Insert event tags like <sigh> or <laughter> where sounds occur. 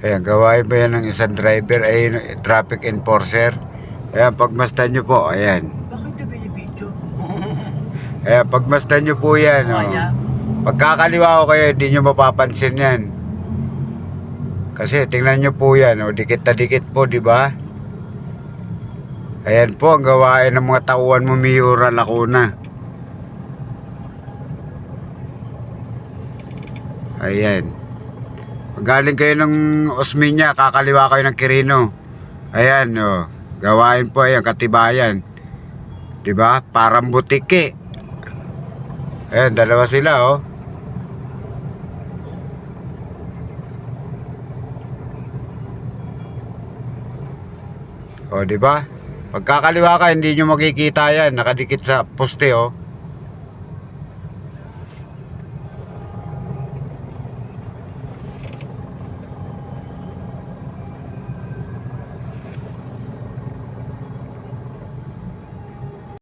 Ayan, gawain pa yan ng isang driver, ay traffic enforcer. Ayan, pagmasdan nyo po, ayan. Bakit na binibidyo? <laughs> Ayan, pagmasdan nyo po yan. Oh. Kaya, Pagkakaliwa ko kayo, hindi nyo mapapansin yan. Kasi tingnan nyo po yan, oh, dikit na dikit po, di ba? Ayan po ang gawain ng mga tauhan mo Miura Lacuna. Ayan. Galing kayo ng Osminya, kakaliwa kayo ng Quirino. Ayan, oh. Gawain po ayan, katibayan. 'Di ba? Parang butike. Ayan, dalawa sila, oh. O, di ba? Pagkakaliwa ka, hindi nyo makikita yan. Nakadikit sa poste, oh.